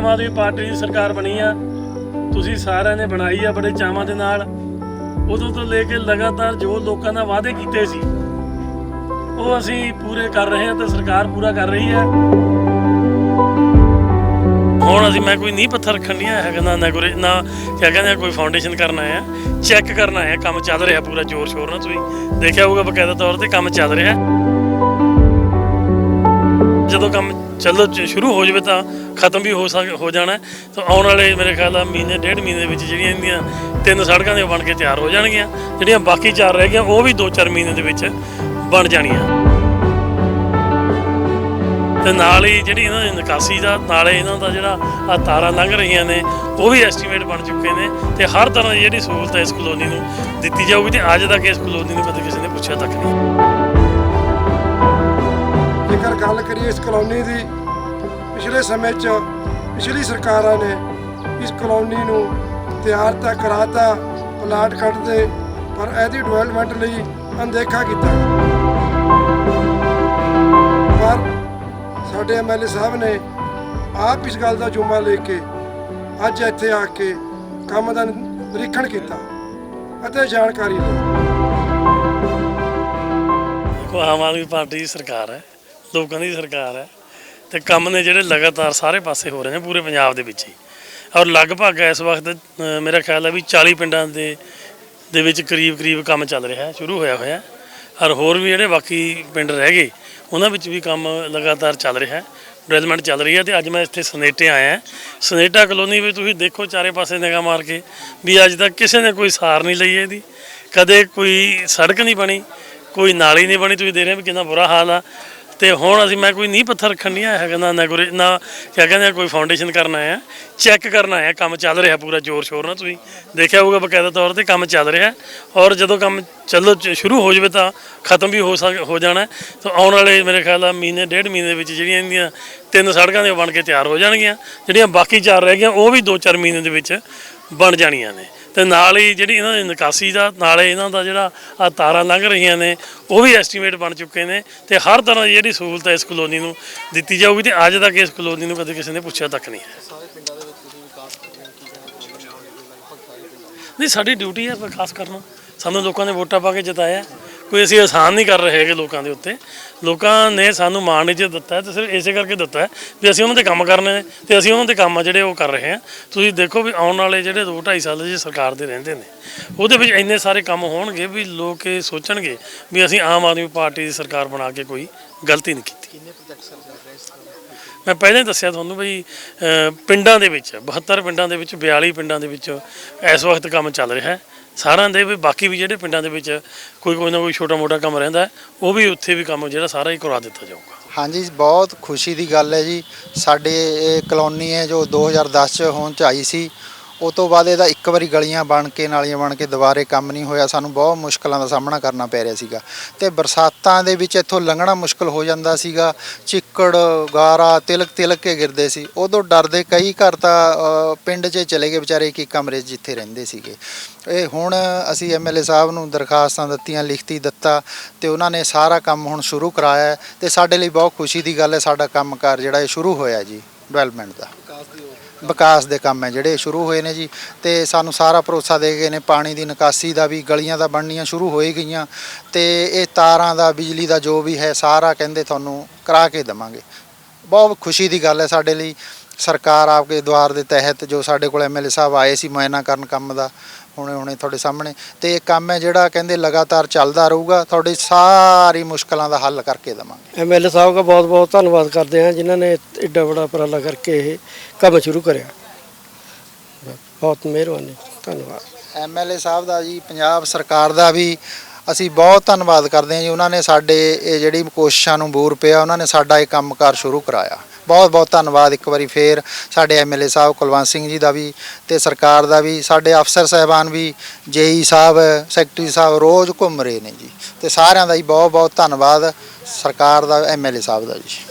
Aam Aadmi party ਦੀ ਸਰਕਾਰ ਬਣੀ ਆ। ਤੁਸੀਂ ਸਾਰਿਆਂ ਨੇ ਬਣਾਈ ਆ ਬੜੇ ਚਾਵਾਂ ਦੇ ਨਾਲ। ਉਦੋਂ ਤੋਂ ਲੈ ਕੇ ਲਗਾਤਾਰ ਜੋ ਲੋਕਾਂ ਨਾਲ ਵਾਅਦੇ ਕੀਤੇ ਸੀ ਉਹ ਅਸੀਂ ਪੂਰੇ ਕਰ ਰਹੇ ਹਾਂ ਤੇ ਸਰਕਾਰ ਪੂਰਾ ਕਰ ਰਹੀ ਹੈ। ਹੁਣ ਅਸੀਂ ਮੈਂ ਕੋਈ ਨੀਂਹ ਪੱਥਰ ਰੱਖਣ ਨਹੀਂ ਆਇਆ ਹੈਗਾ ਨਾ ਕੋਈ ਨਾ ਕਿਆ ਕਹਿੰਦੇ ਆ, ਕੋਈ ਫਾਊਂਡੇਸ਼ਨ ਕਰਨ ਆਇਆ। ਚੈੱਕ ਕਰਨ ਆਇਆ ਕੰਮ ਚੱਲ ਰਿਹਾ ਪੂਰਾ ਜ਼ੋਰ ਸ਼ੋਰ ਨਾਲ ਤੁਸੀਂ। ਦੇਖਿਆ ਹੋਊਗਾ ਬਕਾਇਦਾ ਤੌਰ ਤੇ ਕੰਮ ਚੱਲ ਰਿਹਾ। ਜਦੋਂ ਕੰਮ ਚੱਲੋ ਸ਼ੁਰੂ ਹੋ ਜਾਵੇ ਤਾਂ ਖਤਮ ਵੀ ਹੋ ਸਕ ਹੋ ਜਾਣਾ ਤਾਂ ਆਉਣ ਵਾਲੇ ਮੇਰੇ ਖਿਆਲ ਆ ਮਹੀਨੇ, ਡੇਢ ਮਹੀਨੇ ਦੇ ਵਿੱਚ ਜਿਹੜੀਆਂ ਇਹਦੀਆਂ ਤਿੰਨ ਸੜਕਾਂ ਦੇ ਬਣ ਕੇ ਤਿਆਰ ਹੋ ਜਾਣਗੀਆਂ। ਜਿਹੜੀਆਂ ਬਾਕੀ ਚਾਰ ਰਹਿ ਗਈਆਂ, ਉਹ ਵੀ 2-4 ਮਹੀਨੇ ਦੇ ਵਿੱਚ ਬਣ ਜਾਣੀਆਂ। ਤੇ ਨਾਲ ਹੀ ਜਿਹੜੀ ਇਹਨਾਂ ਦੀ ਨਿਕਾਸੀ ਦਾ, ਨਾਲੇ ਇਹਨਾਂ ਦਾ ਜਿਹੜਾ ਆ ਤਾਰਾਂ ਲੰਘ ਰਹੀਆਂ ਨੇ, ਉਹ ਵੀ ਐਸਟੀਮੇਟ ਬਣ ਚੁੱਕੇ ਨੇ। ਤੇ ਹਰ ਤਰ੍ਹਾਂ ਦੀ ਜਿਹੜੀ ਸਹੂਲਤ ਹੈ ਇਸ ਕਲੋਨੀ ਨੂੰ ਦਿੱਤੀ ਜਾਊਗੀ ਤੇ ਅੱਜ ਤੱਕ ਇਸ ਕਲੋਨੀ ਨੂੰ ਕਦੇ ਕਿਸੇ ਨੇ ਪੁੱਛਿਆ ਤੱਕ ਨਹੀਂ। ਜੇਕਰ ਗੱਲ ਕਰੀਏ ਇਸ ਕਲੋਨੀ ਦੀ, ਪਿਛਲੇ ਸਮੇਂ 'ਚ ਪਿਛਲੀ ਸਰਕਾਰਾਂ ਨੇ ਇਸ ਕਲੋਨੀ ਨੂੰ ਤਿਆਰ ਤਾਂ ਕਰਾਤਾ, ਪਲਾਟ ਕੱਢਦੇ ਪਰ ਇਹਦੀ ਡਿਵੈਲਪਮੈਂਟ ਲਈ ਅਣਦੇਖਾ ਕੀਤਾ। ਪਰ ਸਾਡੇ ਐਮਐਲਏ ਸਾਹਿਬ ਨੇ ਆਪ ਇਸ ਗੱਲ ਦਾ ਜੁਮਾ ਲੈ ਕੇ ਅੱਜ ਇੱਥੇ ਆ ਕੇ ਕੰਮ ਦਾ ਨਿਰੀਖਣ ਕੀਤਾ ਅਤੇ ਜਾਣਕਾਰੀ ਲਈ। ਦੇਖੋ, ਆਮ ਆਦਮੀ ਪਾਰਟੀ ਦੀ ਸਰਕਾਰ ਹੈ। ਲੋਕਾਂ ਦੀ ਸਰਕਾਰ ਹੈ ਤੇ ਕੰਮ ਨੇ ਜਿਹੜੇ ਲਗਾਤਾਰ ਸਾਰੇ ਪਾਸੇ ਹੋ ਰਹੇ ਨੇ ਪੂਰੇ ਪੰਜਾਬ ਦੇ ਵਿੱਚ ਹੀ। ਔਰ ਲਗਭਗ ਇਸ ਵਕਤ ਮੇਰਾ ਖਿਆਲ ਹੈ ਵੀ 40 ਪਿੰਡਾਂ ਦੇ ਦੇ ਵਿੱਚ ਕਰੀਬ ਕਰੀਬ ਕੰਮ ਚੱਲ ਰਿਹਾ ਹੈ, ਸ਼ੁਰੂ ਹੋਇਆ ਹੋਇਆ ਔਰ ਹੋਰ ਵੀ ਜਿਹੜੇ ਬਾਕੀ ਪਿੰਡ ਰਹਿ ਗਏ, ਉਹਨਾਂ ਵਿੱਚ ਵੀ ਕੰਮ ਲਗਾਤਾਰ ਚੱਲ ਰਿਹਾ ਹੈ ਡਿਵੈਲਪਮੈਂਟ ਚੱਲ ਰਹੀ ਹੈ ਤੇ ਅੱਜ ਮੈਂ ਇੱਥੇ ਸਨੇਟੇ ਆਇਆ ਸਨੇਟਾ ਕਲੋਨੀ ਵਿੱਚ ਤੁਸੀਂ ਦੇਖੋ ਚਾਰੇ ਪਾਸੇ ਨਿਗਾਹ ਮਾਰ ਕੇ ਵੀ ਅੱਜ ਤੱਕ ਕਿਸੇ ਨੇ ਕੋਈ ਸਾਰ ਨਹੀਂ ਲਈ ਇਹਦੀ। ਕਦੇ ਕੋਈ ਸੜਕ ਨਹੀਂ ਬਣੀ, ਕੋਈ ਨਾਲੀ ਨਹੀਂ ਬਣੀ। ਤੁਸੀਂ ਦੇਖ ਰਹੇ ਹੋ ਵੀ ਕਿੰਨਾ ਬੁਰਾ ਹਾਲ ਆ। ਤੇ ਹੁਣ ਅਸੀਂ ਮੈਂ ਕੋਈ ਨੀਂਹ ਪੱਥਰ ਰੱਖਣ ਨਹੀਂ ਆਇਆ ਹੈਗਾ ਨਾ ਨਾ ਕੋਈ ਨਾ ਕਿਆ ਕਹਿੰਦੇ ਆ, ਕੋਈ ਫਾਊਂਡੇਸ਼ਨ ਕਰਨ ਆਇਆ ਚੈੱਕ ਕਰਨ ਆਇਆ ਕੰਮ ਚੱਲ ਰਿਹਾ ਪੂਰਾ ਜ਼ੋਰ ਸ਼ੋਰ ਨਾਲ ਤੁਸੀਂ ਦੇਖਿਆ ਹੋਊਗਾ ਬਕਾਇਦਾ ਤੌਰ ਤੇ ਕੰਮ ਚੱਲ ਰਿਹਾ। ਔਰ ਜਦੋਂ ਕੰਮ ਚੱਲੋ ਸ਼ੁਰੂ ਹੋ ਜਾਵੇ ਤਾਂ ਖਤਮ ਵੀ ਹੋ ਸਕ ਹੋ ਜਾਣਾ। ਤਾਂ ਆਉਣ ਵਾਲੇ ਮੇਰੇ ਖਿਆਲ ਆ ਮਹੀਨੇ ਡੇਢ ਮਹੀਨੇ ਦੇ ਵਿੱਚ ਜਿਹੜੀਆਂ ਇਹਦੀਆਂ ਤਿੰਨ ਸੜਕਾਂ ਦੇ ਬਣ ਕੇ ਤਿਆਰ ਹੋ ਜਾਣਗੀਆਂ। ਜਿਹੜੀਆਂ ਬਾਕੀ ਚਾਰ ਰਹਿ ਗਈਆਂ ਉਹ ਵੀ 2-4 ਮਹੀਨੇ ਦੇ ਵਿੱਚ ਬਣ ਜਾਣੀਆਂ ਨੇ। ਤੇ ਨਾਲ ਹੀ ਜਿਹੜੀ ਇਹਨਾਂ ਦੀ ਨਿਕਾਸੀ ਦਾ, ਨਾਲੇ ਇਹਨਾਂ ਦਾ ਜਿਹੜਾ ਆ ਤਾਰਾਂ ਲੰਘ ਰਹੀਆਂ ਨੇ, ਉਹ ਵੀ ਐਸਟੀਮੇਟ ਬਣ ਚੁੱਕੇ ਨੇ ਤੇ ਹਰ ਤਰ੍ਹਾਂ ਦੀ ਜਿਹੜੀ ਸਹੂਲਤ ਹੈ ਇਸ ਕਲੋਨੀ ਨੂੰ ਦਿੱਤੀ ਜਾਊਗੀ ਤੇ ਅੱਜ ਤੱਕ ਇਸ ਕਲੋਨੀ ਨੂੰ ਕਦੇ ਕਿਸੇ ਨੇ ਪੁੱਛਿਆ ਤੱਕ ਨਹੀਂ ਹੈ। ਨਹੀਂ, ਸਾਡੀ ਡਿਊਟੀ ਹੈ ਵਿਕਾਸ ਕਰਨਾ। ਸਾਨੂੰ ਲੋਕਾਂ ਨੇ ਵੋਟਾਂ ਪਾ ਕੇ ਜਿਤਾਇਆ। ਕੋਈ ਅਸੀਂ ਆਸਾਨ ਨਹੀਂ ਕਰ ਰਹੇ ਹੈਗੇ ਲੋਕਾਂ ਦੇ ਉੱਤੇ। ਲੋਕਾਂ ਨੇ ਸਾਨੂੰ ਮਾਣ ਇੱਜ਼ਤ ਦਿੱਤਾ ਹੈ ਤੇ ਸਿਰਫ ਇਸੇ ਕਰਕੇ ਦਿੱਤਾ ਹੈ ਵੀ ਅਸੀਂ ਉਹਨਾਂ ਦੇ ਕੰਮ ਕਰਨੇ ਨੇ ਤੇ ਅਸੀਂ ਉਹਨਾਂ ਦੇ ਕੰਮ ਆ ਜਿਹੜੇ ਉਹ ਕਰ ਰਹੇ ਹਾਂ। ਤੁਸੀਂ ਦੇਖੋ ਵੀ ਆਉਣ ਵਾਲੇ ਜਿਹੜੇ 2 2.5 ਸਾਲ ਜੀ ਸਰਕਾਰ ਦੇ ਰਹਿੰਦੇ ਨੇ ਉਹਦੇ ਵਿੱਚ ਇੰਨੇ ਸਾਰੇ ਕੰਮ ਹੋਣਗੇ ਵੀ ਲੋਕ ਇਹ ਸੋਚਣਗੇ ਵੀ ਅਸੀਂ ਆਮ ਆਦਮੀ ਪਾਰਟੀ ਦੀ ਸਰਕਾਰ ਬਣਾ ਕੇ ਕੋਈ ਗਲਤੀ ਨਹੀਂ ਕੀਤੀ। ਮੈਂ ਪਹਿਲਾਂ ਹੀ ਦੱਸਿਆ ਤੁਹਾਨੂੰ ਵੀ ਅਹ, ਪਿੰਡਾਂ ਦੇ ਵਿੱਚ 72 ਪਿੰਡਾਂ ਦੇ ਵਿੱਚ 42 ਪਿੰਡਾਂ ਦੇ ਵਿੱਚ ਇਸ ਵਕਤ ਕੰਮ ਚੱਲ ਰਿਹਾ ਹੈ। ਸਾਰਿਆਂ ਦੇ ਵੀ ਬਾਕੀ ਵੀ ਜਿਹੜੇ ਪਿੰਡਾਂ ਦੇ ਵਿੱਚ ਕੋਈ ਕੋਈ ਨਾ ਕੋਈ ਛੋਟਾ ਮੋਟਾ ਕੰਮ ਰਹਿੰਦਾ ਹੈ, ਉਹ ਵੀ ਉੱਥੇ ਵੀ ਕੰਮ ਜਿਹੜਾ ਸਾਰਾ ਹੀ ਕਰਵਾ ਦਿੱਤਾ ਜਾਊਗਾ। ਹਾਂਜੀ ਬਹੁਤ ਖੁਸ਼ੀ ਦੀ ਗੱਲ ਹੈ ਜੀ। ਸਾਡੇ ਇਹ ਕਲੋਨੀ ਹੈ ਜੋ 2010 ਚ ਹੋਂਦ ਚ ਆਈ ਸੀ। ਉਹ ਤੋਂ ਬਾਅਦ ਇਹਦਾ ਇੱਕ ਵਾਰੀ ਗਲੀਆਂ ਬਣ ਕੇ, ਨਾਲੀਆਂ ਬਣ ਕੇ ਦੁਬਾਰੇ ਕੰਮ ਨਹੀਂ ਹੋਇਆ, ਸਾਨੂੰ ਬਹੁਤ ਮੁਸ਼ਕਲਾਂ ਦਾ ਸਾਹਮਣਾ ਕਰਨਾ ਪੈ ਰਿਹਾ ਸੀਗਾ। ਤੇ ਬਰਸਾਤਾਂ ਦੇ ਵਿੱਚ ਇੱਥੋਂ ਲੰਘਣਾ ਮੁਸ਼ਕਲ ਹੋ ਜਾਂਦਾ ਸੀਗਾ। ਚਿੱਕੜ, ਗਾਰਾ ਤਿਲਕ ਤਿਲਕ ਕੇ ਗਿਰਦੇ ਸੀ। ਉਦੋਂ ਡਰਦੇ ਕਈ ਘਰ ਤਾਂ ਪਿੰਡ 'ਚ ਚਲੇ ਗਏ ਵਿਚਾਰੇ, ਇੱਕ ਕਮਰੇ 'ਚ ਜਿੱਥੇ ਰਹਿੰਦੇ ਸੀਗੇ। ਇਹ ਹੁਣ ਅਸੀਂ ਐਮਐਲਏ ਸਾਹਿਬ ਨੂੰ ਦਰਖਾਸਤਾਂ ਦਿੱਤੀਆਂ, ਲਿਖਤੀ ਦਿੱਤਾ ਤੇ ਉਹਨਾਂ ਨੇ ਸਾਰਾ ਕੰਮ ਹੁਣ ਸ਼ੁਰੂ ਕਰਾਇਆ ਹੈ ਤੇ ਸਾਡੇ ਲਈ ਬਹੁਤ ਖੁਸ਼ੀ ਦੀ ਗੱਲ ਹੈ, ਸਾਡਾ ਕੰਮਕਾਰ ਜਿਹੜਾ ਇਹ ਸ਼ੁਰੂ ਹੋਇਆ ਜੀ, ਡਿਵੈਲਪਮੈਂਟ ਦਾ ਵਿਕਾਸ ਦੇ ਕੰਮ ਹੈ ਜਿਹੜੇ ਸ਼ੁਰੂ ਹੋਏ ਨੇ ਜੀ। ਤੇ ਸਾਨੂੰ ਸਾਰਾ ਭਰੋਸਾ ਦੇ ਗਏ ਨੇ ਪਾਣੀ ਦੀ ਨਿਕਾਸੀ ਦਾ ਵੀ, ਗਲੀਆਂ ਦਾ ਬਣਨੀਆਂ ਸ਼ੁਰੂ ਹੋਏ ਗਈਆਂ। ਤੇ ਇਹ ਤਾਰਾਂ ਦਾ, ਬਿਜਲੀ ਦਾ ਜੋ ਵੀ ਹੈ, ਸਾਰਾ ਕਹਿੰਦੇ ਤੁਹਾਨੂੰ ਕਰਾ ਕੇ ਦਵਾਂਗੇ। ਬਹੁਤ ਖੁਸ਼ੀ ਦੀ ਗੱਲ ਹੈ ਸਾਡੇ ਲਈ। ਸਰਕਾਰ ਆਪਕੇ ਦੁਆਰ ਦੇ ਤਹਿਤ ਜੋ ਸਾਡੇ ਕੋਲ ਐਮਐਲਏ ਸਾਹਿਬ ਆਏ ਸੀ ਮੁਆਇਨਾ ਕਰਨ ਕੰਮ ਦਾ ਹੁਣੇ ਹੁਣੇ ਤੁਹਾਡੇ ਸਾਹਮਣੇ। ਤੇ ਇਹ ਕੰਮ ਹੈ ਜਿਹੜਾ ਕਹਿੰਦੇ ਲਗਾਤਾਰ ਚੱਲਦਾ ਰਹੂਗਾ ਤੁਹਾਡੀ ਸਾਰੀ ਮੁਸ਼ਕਲਾਂ ਦਾ ਹੱਲ ਕਰਕੇ ਦਵਾਂਗੇ। ਐਮਐਲਏ ਸਾਹਿਬ ਦਾ ਬਹੁਤ ਬਹੁਤ ਧੰਨਵਾਦ ਕਰਦੇ ਹਾਂ ਜਿਨ੍ਹਾਂ ਨੇ ਏਡਾ ਬੜਾ ਉਪਰਾਲਾ ਕਰਕੇ ਇਹ ਕੰਮ ਸ਼ੁਰੂ ਕਰਿਆ। ਬਹੁਤ ਮਿਹਰਬਾਨੀ ਧੰਨਵਾਦ। ਐਮਐਲਏ ਸਾਹਿਬ ਦਾ ਜੀ ਪੰਜਾਬ ਸਰਕਾਰ ਦਾ ਵੀ ਅਸੀਂ ਬਹੁਤ ਧੰਨਵਾਦ ਕਰਦੇ ਹਾਂ ਜੀ, ਉਹਨਾਂ ਨੇ ਸਾਡੇ ਇਹ ਜਿਹੜੀ ਕੋਸ਼ਿਸ਼ਾਂ ਨੂੰ ਬੂਰ ਪਿਆ, ਉਹਨਾਂ ਨੇ ਸਾਡਾ ਇਹ ਕੰਮਕਾਰ ਸ਼ੁਰੂ ਕਰਾਇਆ। ਬਹੁਤ ਬਹੁਤ ਧੰਨਵਾਦ ਇੱਕ ਵਾਰੀ ਫੇਰ ਸਾਡੇ ਐਮਐਲਏ ਸਾਹਿਬ ਕੁਲਵੰਤ ਸਿੰਘ ਜੀ ਦਾ ਵੀ ਤੇ ਸਰਕਾਰ ਦਾ ਵੀ, ਸਾਡੇ ਅਫਸਰ ਸਹਿਬਾਨ ਵੀ, ਜੇਈ ਸਾਹਿਬ, ਸੈਕਟਰੀ ਸਾਹਿਬ ਰੋਜ਼ ਘੁੰਮ ਰਹੇ ਨੇ ਜੀ। ਤੇ ਸਾਰਿਆਂ ਦਾ ਜੀ ਬਹੁਤ ਬਹੁਤ ਧੰਨਵਾਦ ਸਰਕਾਰ ਦਾ ਐਮਐਲਏ ਸਾਹਿਬ ਦਾ ਜੀ।